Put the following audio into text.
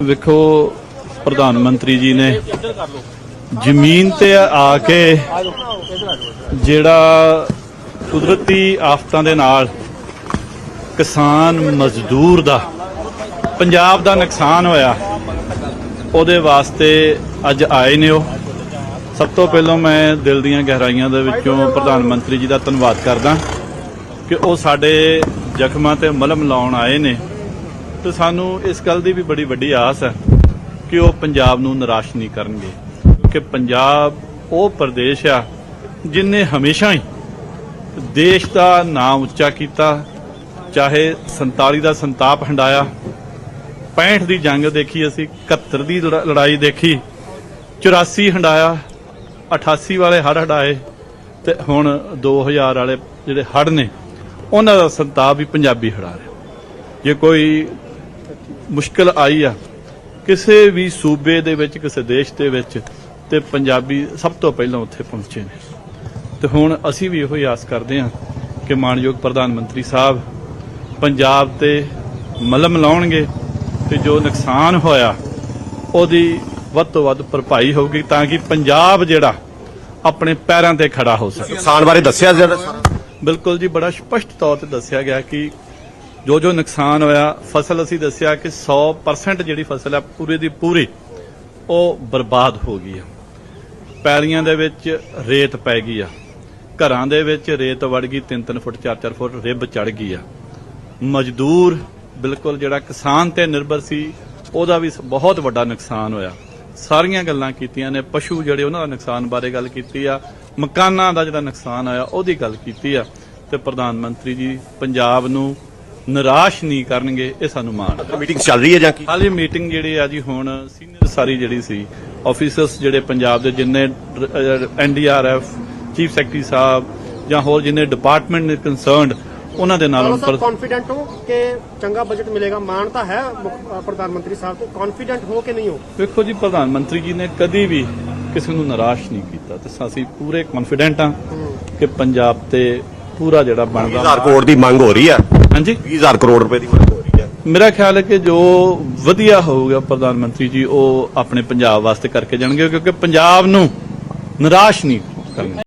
ਵੇਖੋ, ਪ੍ਰਧਾਨ ਮੰਤਰੀ ਜੀ ਨੇ ਜ਼ਮੀਨ ਤੇ ਆ ਕੇ ਜਿਹੜਾ ਕੁਦਰਤੀ ਆਫਤਾਂ ਦੇ ਨਾਲ ਕਿਸਾਨ ਮਜ਼ਦੂਰ ਦਾ, ਪੰਜਾਬ ਦਾ ਨੁਕਸਾਨ ਹੋਇਆ, ਉਹਦੇ ਵਾਸਤੇ ਅੱਜ ਆਏ ਨੇ ਉਹ। ਸਭ ਤੋਂ ਪਹਿਲਾਂ ਮੈਂ ਦਿਲ ਦੀਆਂ ਗਹਿਰਾਈਆਂ ਦੇ ਵਿੱਚੋਂ ਪ੍ਰਧਾਨ ਮੰਤਰੀ ਜੀ ਦਾ ਧੰਨਵਾਦ ਕਰਦਾ ਕਿ ਉਹ ਸਾਡੇ ਜ਼ਖਮਾਂ ਤੇ ਮਲਮ ਲਾਉਣ ਆਏ ਨੇ। ਤੇ ਸਾਨੂੰ ਇਸ ਗੱਲ ਦੀ ਵੀ ਬੜੀ ਵੱਡੀ ਆਸ ਹੈ ਕਿ ਉਹ ਪੰਜਾਬ ਨੂੰ ਨਿਰਾਸ਼ ਨਹੀਂ ਕਰਨਗੇ। ਕਿ ਪੰਜਾਬ ਉਹ ਪ੍ਰਦੇਸ਼ ਆ ਜਿਨੇ ਹਮੇਸ਼ਾ ਹੀ ਦੇਸ਼ ਦਾ ਨਾਮ ਉੱਚਾ ਕੀਤਾ, ਚਾਹੇ 47 ਦਾ ਸੰਤਾਪ ਹੰਡਾਇਆ 65 ਦੀ ਜੰਗ ਦੇਖੀ ਅਸੀਂ 71 ਦੀ ਲੜਾ- ਲੜਾਈ ਦੇਖੀ 84 ਹੰਡਾਇਆ 88 ਵਾਲੇ ਹੜ ਹਟਾਏ ਤੇ ਹੁਣ 2000 ਵਾਲੇ ਜਿਹੜੇ ਹੜ ਨੇ, ਉਹਨਾਂ ਦਾ ਸੰਤਾਪ ਵੀ ਪੰਜਾਬੀ ਹੜਾ ਰਿਹਾ। ਜੇ ਕੋਈ ਮੁਸ਼ਕਲ ਆਈ ਆ। ਕਿਸੇ ਵੀ ਸੂਬੇ ਦੇ ਵਿੱਚ ਕਿਸੇ ਦੇਸ਼ ਦੇ ਵਿੱਚ ਤੇ ਪੰਜਾਬੀ ਸਭ ਤੋਂ ਪਹਿਲਾਂ ਉੱਥੇ ਪਹੁੰਚੇ ਨੇ। ਤੇ ਹੁਣ ਅਸੀਂ ਵੀ ਇਹੋ ਹੀ ਆਸ ਕਰਦੇ ਹਾਂ ਕਿ ਮਾਨਯੋਗ ਪ੍ਰਧਾਨ ਮੰਤਰੀ ਸਾਹਿਬ ਪੰਜਾਬ ਤੇ ਮਲਮ ਲਾਉਣਗੇ ਤੇ ਜੋ ਨੁਕਸਾਨ ਹੋਇਆ ਉਹਦੀ ਵੱਧ ਤੋਂ ਵੱਧ ਭਰਪਾਈ ਹੋਊਗੀ ਤਾਂ ਕਿ ਪੰਜਾਬ ਜਿਹੜਾ ਆਪਣੇ ਪੈਰਾਂ ਤੇ ਖੜਾ ਹੋ ਸਕੇ। ਨੁਕਸਾਨ ਬਾਰੇ ਦੱਸਿਆ ਬਿਲਕੁਲ ਜੀ ਬੜਾ ਸਪਸ਼ਟ ਤੌਰ ਤੇ ਦੱਸਿਆ ਗਿਆ ਕਿ ਜੋ ਜੋ ਨੁਕਸਾਨ ਹੋਇਆ, ਫਸਲ ਅਸੀਂ ਦੱਸਿਆ ਕਿ 100% ਜਿਹੜੀ ਫਸਲ ਹੈ ਪੂਰੇ ਦੀ ਪੂਰੀ, ਉਹ ਬਰਬਾਦ ਹੋ ਗਈ ਆ। ਪੈਲੀਆਂ ਦੇ ਵਿੱਚ ਰੇਤ ਪੈ ਗਈ ਆ। ਘਰਾਂ ਦੇ ਵਿੱਚ ਰੇਤ ਵੜ ਗਈ 3-3 ਫੁੱਟ 4-4 ਫੁੱਟ ਰਿੱਬ ਚੜ ਗਈ ਆ। ਮਜ਼ਦੂਰ, ਬਿਲਕੁਲ ਜਿਹੜਾ ਕਿਸਾਨ ਤੇ ਨਿਰਭਰ ਸੀ, ਉਹਦਾ ਵੀ ਬਹੁਤ ਵੱਡਾ ਨੁਕਸਾਨ ਹੋਇਆ। ਸਾਰੀਆਂ ਗੱਲਾਂ ਕੀਤੀਆਂ ਨੇ। ਪਸ਼ੂ ਜਿਹੜੇ ਉਹਨਾਂ ਦਾ ਨੁਕਸਾਨ ਬਾਰੇ ਗੱਲ ਕੀਤੀ ਆ। ਮਕਾਨਾਂ ਦਾ ਜਿਹੜਾ ਨੁਕਸਾਨ ਆਇਆ ਉਹਦੀ ਗੱਲ ਕੀਤੀ ਆ। ਤੇ ਪ੍ਰਧਾਨ ਮੰਤਰੀ ਜੀ, ਪੰਜਾਬ ਨੂੰ ਨਿਰਾਸ਼ ਨਹੀਂ ਕਰਨਗੇ ਇਹ ਸਾਨੂੰ ਮਾਣ ਆ। ਮੀਟਿੰਗ ਚੱਲ ਰਹੀ ਹੈ ਜਾਂ ਕੀ? ਹਾਲੀ ਮੀਟਿੰਗ ਜਿਹੜੀ ਆ ਜੀ ਹੁਣ ਸੀਨੀਅਰ ਸਾਰੀ ਜਿਹੜੀ ਸੀ ਆਫੀਸਰਸ ਜਿਹੜੇ ਪੰਜਾਬ ਦੇ ਜਿੰਨੇ ਐਨਡੀਆਰਐਫ ਚੀਫ ਸੈਕਟਰੀ ਸਾਹਿਬ ਜਾਂ ਹੋਰ ਜਿੰਨੇ ਡਿਪਾਰਟਮੈਂਟ ਨੇ ਕੰਸਰਨਡ ਉਹਨਾਂ ਦੇ ਨਾਲ ਪਰ- ਕੌਨਫੀਡੈਂਟ ਹੋ ਕਿ ਚੰਗਾ ਬਜਟ ਮਿਲੇਗਾ? ਤਾਂ ਹੈ ਪ੍ਰਧਾਨ ਮੰਤਰੀ ਸਾਹਿਬ ਤੋਂ। ਕੌਨਫੀਡੈਂਟ ਹੋ ਕਿ ਨਹੀਂ ਹੋ? ਵੇਖੋ ਜੀ ਪ੍ਰਧਾਨ ਮੰਤਰੀ ਜੀ ਨੇ ਕਦੀ ਵੀ ਕਿਸੇ ਨੂੰ ਨਿਰਾਸ਼ ਨਹੀਂ ਕੀਤਾ ਤੇ ਅਸੀਂ ਪੂਰੇ ਕੌਨਫੀਡੈਂਟ ਹਾਂ ਕਿ ਪੰਜਾਬ ਤੇ ਪੂਰਾ ਜਿਹੜਾ 20000 ਬਣਦਾ ਕਰੋੜ ਦੀ ਮੰਗ ਹੋ ਰਹੀ ਹੈ ਹਾਂਜੀ। 20000 ਕਰੋੜ ਰੁਪਏ ਦੀ ਮੰਗ ਹੋ ਰਹੀ ਹੈ। ਮੇਰਾ ਖਿਆਲ ਹੈ ਕਿ ਜੋ ਵਧੀਆ ਹੋਊਗਾ ਪ੍ਰਧਾਨ ਮੰਤਰੀ ਜੀ ਉਹ ਆਪਣੇ ਪੰਜਾਬ ਵਾਸਤੇ ਕਰਕੇ ਜਾਣਗੇ ਕਿਉਂਕਿ ਪੰਜਾਬ ਨੂੰ ਨਿਰਾਸ਼ ਨਹੀਂ ਕਰਨਗੇ